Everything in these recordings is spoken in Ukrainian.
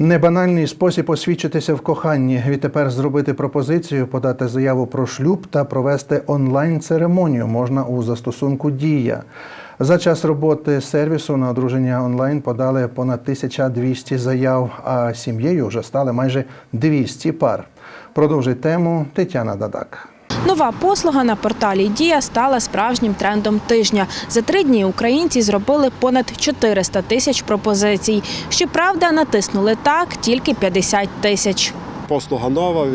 Небанальний спосіб освідчитися в коханні. Відтепер зробити пропозицію, подати заяву про шлюб та провести онлайн-церемонію можна у застосунку Дія. За час роботи сервісу на одруження онлайн подали понад 1200 заяв, а сім'єю вже стали майже 200 пар. Продовжить тему Тетяна Дадак. Нова послуга на порталі Дія стала справжнім трендом тижня. За три дні українці зробили понад 400 тисяч пропозицій. Щоправда, натиснули так тільки 50 тисяч. Послуга нова,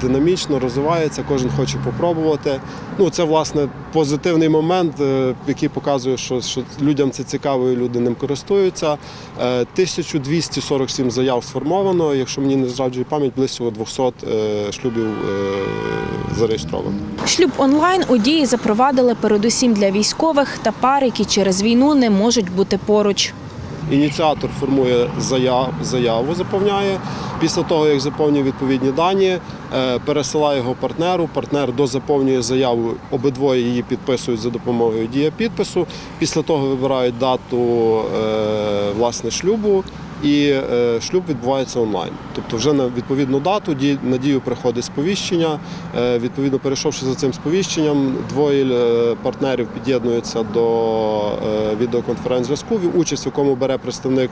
динамічно розвивається, кожен хоче попробувати. Ну, це власне позитивний момент, е, який показує, що, що людям це цікаво і люди ним користуються. Е, 1247 заяв сформовано. Якщо мені не зраджує пам'ять, близько 200 е, шлюбів е, зареєстровано. Шлюб онлайн у дії запровадили передусім для військових та пар, які через війну не можуть бути поруч. Ініціатор формує заяву, заяву, заповняє. Після того, як заповнює відповідні дані, е, пересилає його партнеру. Партнер дозаповнює заяву, обидвоє її підписують за допомогою дія підпису. Після того вибирають дату е, власне шлюбу. І е, шлюб відбувається онлайн. Тобто, вже на відповідну дату на дію приходить сповіщення. Е, відповідно, перейшовши за цим сповіщенням, двоє е, партнерів під'єднуються до відеоконференц-зв'язку, участь в якому бере представник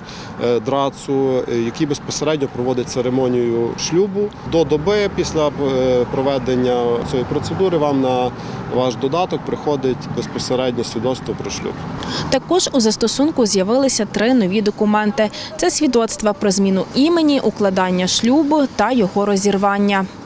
ДРАЦу, який безпосередньо проводить церемонію шлюбу. До доби після проведення цієї процедури вам на ваш додаток приходить безпосередньо свідоцтво про шлюб. Також у застосунку з'явилися три нові документи: це свідоцтва про зміну імені, укладання шлюбу та його розірвання.